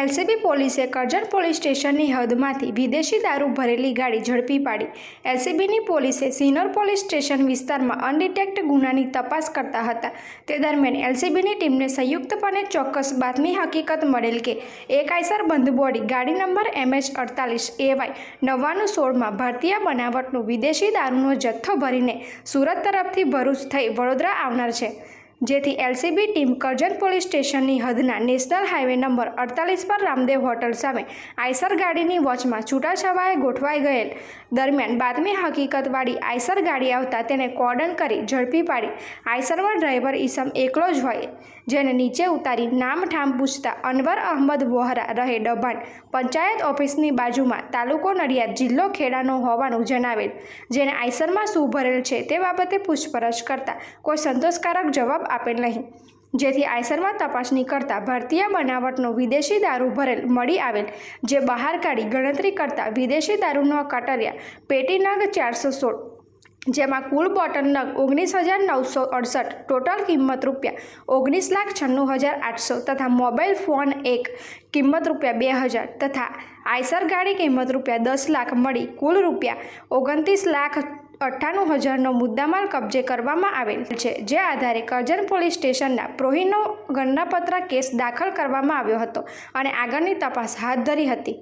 LCB પોલીસે Karjan police સ્ટેશનની હદમાંથી વિદેશી દારૂ ભરેલી ગાડી ઝડપી પાડી. એલસીબીની પોલીસે સિનોર પોલીસ સ્ટેશન વિસ્તારમાં અનડિટેક્ટ ગુનાની તપાસ કરતા હતા. તે દરમિયાન એલસીબીની ટીમને સંયુક્તપણે ચોક્કસ બાતમી હકીકત મળેલ કે એકાયસર બંધ બોડી ગાડી નંબર એમએચ અડતાલીસ એવાય નવ્વાણું સોળમાં ભારતીય બનાવટનું વિદેશી દારૂનો જથ્થો ભરીને સુરત તરફથી ભરૂચ થઈ વડોદરા આવનાર છે. જેથી એલસીબી ટીમ કરજણ પોલીસ સ્ટેશનની હદના નેશનલ હાઈવે નંબર અડતાલીસ પર રામદેવ હોટલ સામે આઈસર ગાડીની વોચમાં છૂટાછવાએ ગોઠવાઈ ગયેલ. દરમિયાન બાતમી હકીકતવાળી આઈસર ગાડી આવતા તેને કોર્ડન કરી ઝડપી પાડી. આઈસરમાં ડ્રાઈવર ઈસમ એકલો જ હોય, જેને નીચે ઉતારી નામ ઠામ પૂછતા અનવર અહમદ વોહરા રહે ડભાણ પંચાયત ઓફિસની બાજુમાં તાલુકો નડિયાદ જિલ્લો ખેડાનો હોવાનું જણાવેલ, જેને આઈસરમાં શું ભરેલ છે તે બાબતે પૂછપરછ કરતા કોઈ સંતોષકારક જવાબ આપેલ નહીં. જેથી આયસરમાં તપાસણી કરતા ભારતીય બનાવટનો વિદેશી દારૂ ભરેલ મળી આવેલ, જે બહાર કાઢી ગણતરી કરતા વિદેશી દારૂનો કટરિયા, પેટી નગ ચારસો સોળ, જેમાં કુલ બોટલ નગ ઓગણીસ હજાર નવસો અડસઠ, ટોટલ કિંમત રૂપિયા ઓગણીસ લાખ છન્નું હજાર આઠસો તથા મોબાઈલ ફોન એક, કિંમત રૂપિયા બે હજાર તથા આયસર ગાડી કિંમત રૂપિયા દસ લાખ મળી, કુલ રૂપિયા ઓગણત્રીસ લાખ અઠ્ઠાણું હજારનો મુદ્દામાલ કબજે કરવામાં આવેલ છે, જે આધારે કરજણ પોલીસ સ્ટેશનના પ્રોહીનો ગણનાપત્ર કેસ દાખલ કરવામાં આવ્યો હતો અને આગળની તપાસ હાથ ધરી હતી.